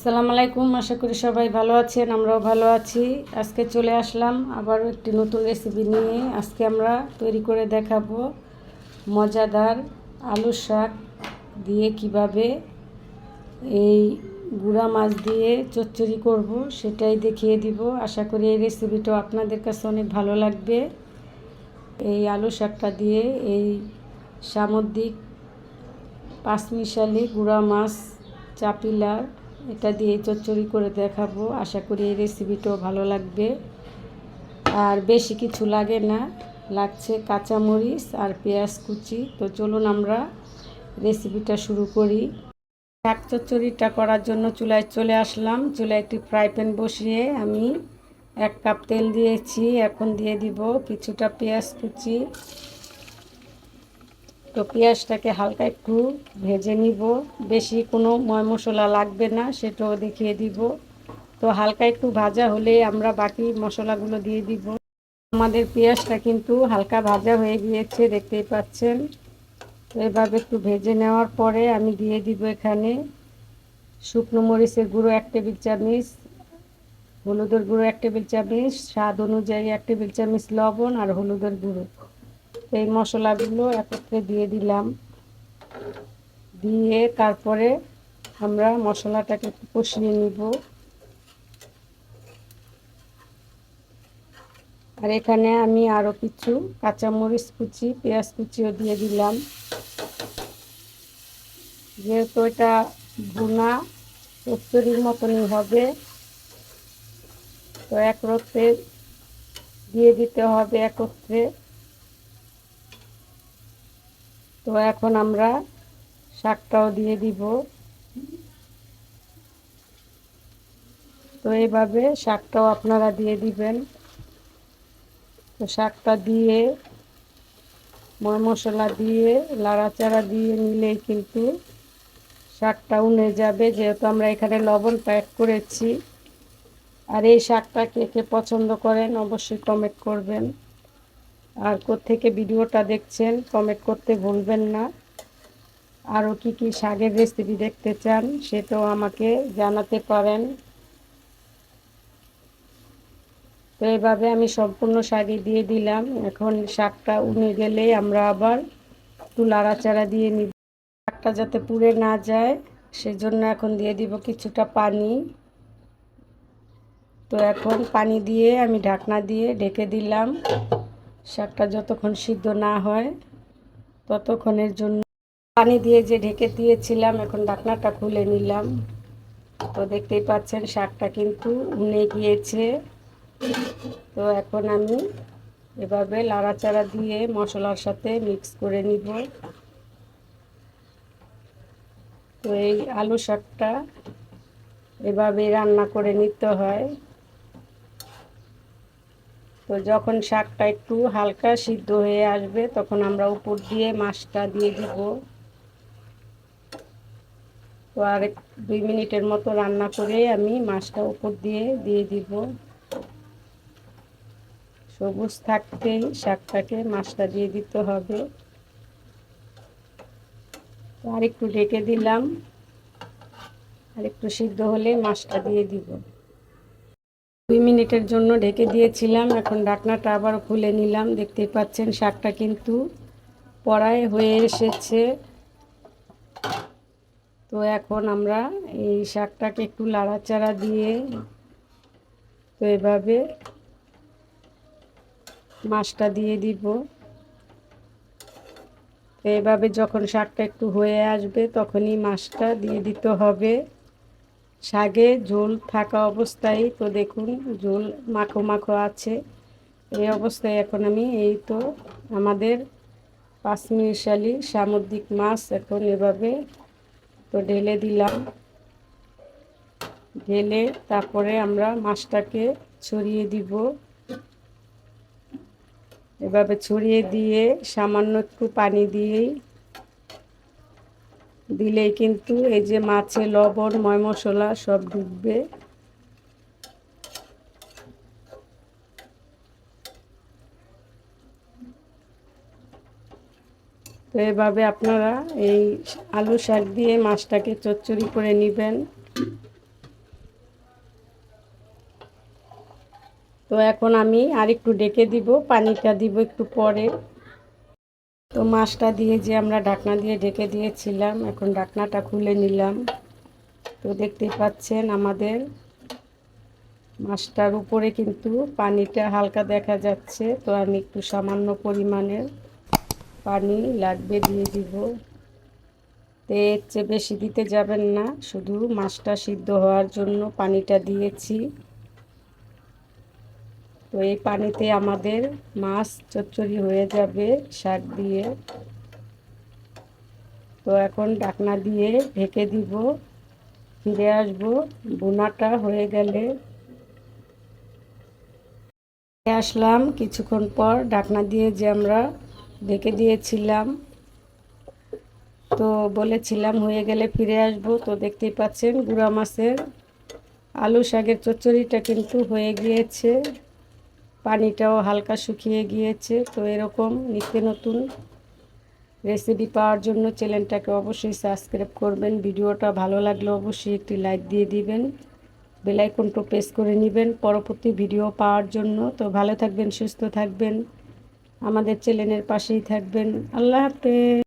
আসসালামু আলাইকুম, আশা করি সবাই ভালো আছেন, আমরাও ভালো আছি। আজকে চলে আসলাম আবার একটি নতুন রেসিপি নিয়ে। আজকে আমরা তৈরি করে দেখাবো মজাদার আলু শাক দিয়ে কীভাবে এই গুঁড়া মাছ দিয়ে চচ্চড়ি করব সেটাই দেখিয়ে দিব। আশা করি এই রেসিপিটাও আপনাদের কাছে অনেক ভালো লাগবে। এই আলু শাকটা দিয়ে এই সামুদ্রিক পাঁচমিশালি গুঁড়া মাছ চাপিলার এটা দিয়ে চচ্চড়ি করে দেখাবো। আশা করি এই রেসিপিটাও ভালো লাগবে। আর বেশি কিছু লাগে না, লাগছে কাঁচামরিচ আর পেঁয়াজ কুচি। তো চলুন আমরা রেসিপিটা শুরু করি। শাক চচ্চড়িটা করার জন্য চুলায় চলে আসলাম। চুলায় একটি ফ্রাই প্যান বসিয়ে আমি এক কাপ তেল দিয়েছি। এখন দিয়ে দিব কিছুটা পেঁয়াজ কুচি। তো পেঁয়াজটাকে হালকা একটু ভেজে নিব। বেশি কোনো ময় মশলা লাগবে না, সেটাও দেখিয়ে দিব। তো হালকা একটু ভাজা হলে আমরা বাকি মশলাগুলো দিয়ে দিব। আমাদের পেঁয়াজটা কিন্তু হালকা ভাজা হয়ে গিয়েছে, দেখতেই পাচ্ছেন। এভাবে একটু ভেজে নেওয়ার পরে আমি দিয়ে দিব এখানে শুকনো মরিচের গুঁড়ো এক টেবিল চামচ, হলুদের গুঁড়ো এক টেবিল চামচ, স্বাদ অনুযায়ী এক টেবিল চামচ লবণ আর হলুদের গুঁড়ো। এই মশলাগুলো একত্রে দিয়ে দিলাম। দিয়ে তারপরে আমরা মশলাটাকে একটু কষিয়ে নিব। আর এখানে আমি আরও কিছু কাঁচামরিচ কুচি, পেঁয়াজ কুচিও দিয়ে দিলাম। যেহেতু এটা ভুনা কচুরির মতনই হবে, তো একরত্রে দিয়ে দিতে হবে একত্রে। তো এখন আমরা শাকটাও দিয়ে দিব। তো এইভাবে শাকটাও আপনারা দিয়ে দিবেন। তো শাকটা দিয়ে মশলা দিয়ে, লাড়াচাড়া দিয়ে নিলেই কিন্তু শাকটা উনে যাবে। যেহেতু আমরা এখানে লবণ প্যাক করেছি। আর এই শাকটা কে কে পছন্দ করেন অবশ্যই কমেন্ট করবেন। আর থেকে ভিডিওটা দেখছেন কমেন্ট করতে ভুলবেন না। আরও কি কি শাকের রেসিপি দেখতে চান, সেটাও আমাকে জানাতে পারেন। তো এইভাবে আমি সম্পূর্ণ শাড়ি দিয়ে দিলাম। এখন শাকটা উনে গেলে আমরা আবার একটু লাড়াচাড়া দিয়ে নিব। শাকটা যাতে পুড়ে না যায়, সেজন্য এখন দিয়ে দিব কিছুটা পানি। তো এখন পানি দিয়ে আমি ঢাকনা দিয়ে ঢেকে দিলাম। শাকটা যতক্ষণ সিদ্ধ না হয়, ততক্ষণের জন্য পানি দিয়ে যে ঢেকে দিয়েছিলাম, এখন ডাকনাটা খুলে নিলাম। তো দেখতেই পাচ্ছেন, শাকটা কিন্তু উনে গিয়েছে। তো এখন আমি এভাবে লাড়াচাড়া দিয়ে মশলার সাথে মিক্স করে নিব। তো এই আলু শাকটা এভাবে রান্না করে নিতে হয়। তো যখন শাকটা একটু হালকা সিদ্ধ হয়ে আসবে, তখন আমরা উপর দিয়ে মাছটা দিয়ে দিব। তো আর দুই মিনিটের মতো রান্না করে আমি মাছটা উপর দিয়ে দিয়ে দিব। সবুজ থাকতেই শাকটাকে মাছটা দিয়ে দিতে হবে। তো আর একটু ঢেকে দিলাম। আর একটু সিদ্ধ হলে মাছটা দিয়ে দিব। দুই মিনিটের জন্য ঢেকে দিয়েছিলাম। এখন ডাকনাটা আবার খুলে নিলাম। দেখতেই পাচ্ছেন শাকটা কিন্তু পড়ায় হয়ে এসেছে। তো এখন আমরা এই শাকটাকে একটু লাড়াচাড়া দিয়ে তো এভাবে মাছটা দিয়ে দিব। তো এভাবে যখন শাকটা একটু হয়ে আসবে তখনই মাছটা দিয়ে দিতে হবে। শাকে ঝোল থাকা অবস্থায় তো দেখুন, ঝোল মাখো মাখো আছে। এই অবস্থায় এখন আমি এই তো আমাদের পাঁচমিশালি সামুদ্রিক মাছ এখন এভাবে তো ঢেলে দিলাম। ঢেলে তারপরে আমরা মাছটাকে ছড়িয়ে দিব। এভাবে ছড়িয়ে দিয়ে সামান্য একটু পানি দিয়েই দিলেই কিন্তু এই যে মাছে লবণ, ময় মশলা সব ডুববে তো এভাবে আপনারা এই আলু শাক দিয়ে মাছটাকে চচ্চড়ি করে নেবেন। তো এখন আমি আর একটু ডেকে দিব, পানিটা দিব একটু পরে। তো মাছটা দিয়ে যে আমরা ঢাকনা দিয়ে ঢেকে দিয়েছিলাম, এখন ঢাকনাটা খুলে নিলাম। তো দেখতেই পাচ্ছেন আমাদের মাছটার উপরে কিন্তু পানিটা হালকা দেখা যাচ্ছে। তো আমি একটু সামান্য পরিমাণের পানি লাগবে দিয়ে দিব। তো এর চেয়ে বেশি দিতে যাবেন না, শুধু মাছটা সিদ্ধ হওয়ার জন্য পানিটা দিয়েছি। তো এই পানিতে আমাদের মাছ চচ্চড়ি হয়ে যাবে, শাক দিয়ে। তো এখন ডাকনা দিয়ে ঢেকে দিব, ফিরে আসব। বোনাটা হয়ে গেলে আসলাম। কিছুক্ষণ পর ডাকনা দিয়ে যে আমরা ঢেকে দিয়েছিলাম, তো বলেছিলাম হয়ে গেলে ফিরে আসব। তো দেখতেই পাচ্ছেন গুড়া মাছের আলু শাকের চচ্চড়িটা কিন্তু হয়ে গিয়েছে। পানিটাও হালকা শুকিয়ে গিয়েছে। তো এরকম নিত্য নতুন রেসিপি পাওয়ার জন্য চ্যানেলটাকে অবশ্যই সাবস্ক্রাইব করবেন। ভিডিওটা ভালো লাগলে অবশ্যই একটি লাইক দিয়ে দিবেন। বেলাইকনটা প্রেস করে নেবেন পরবর্তী ভিডিও পাওয়ার জন্য। তো ভালো থাকবেন, সুস্থ থাকবেন। আমাদের চ্যানেলের পাশেই থাকবেন। আল্লাহ হাফেজ।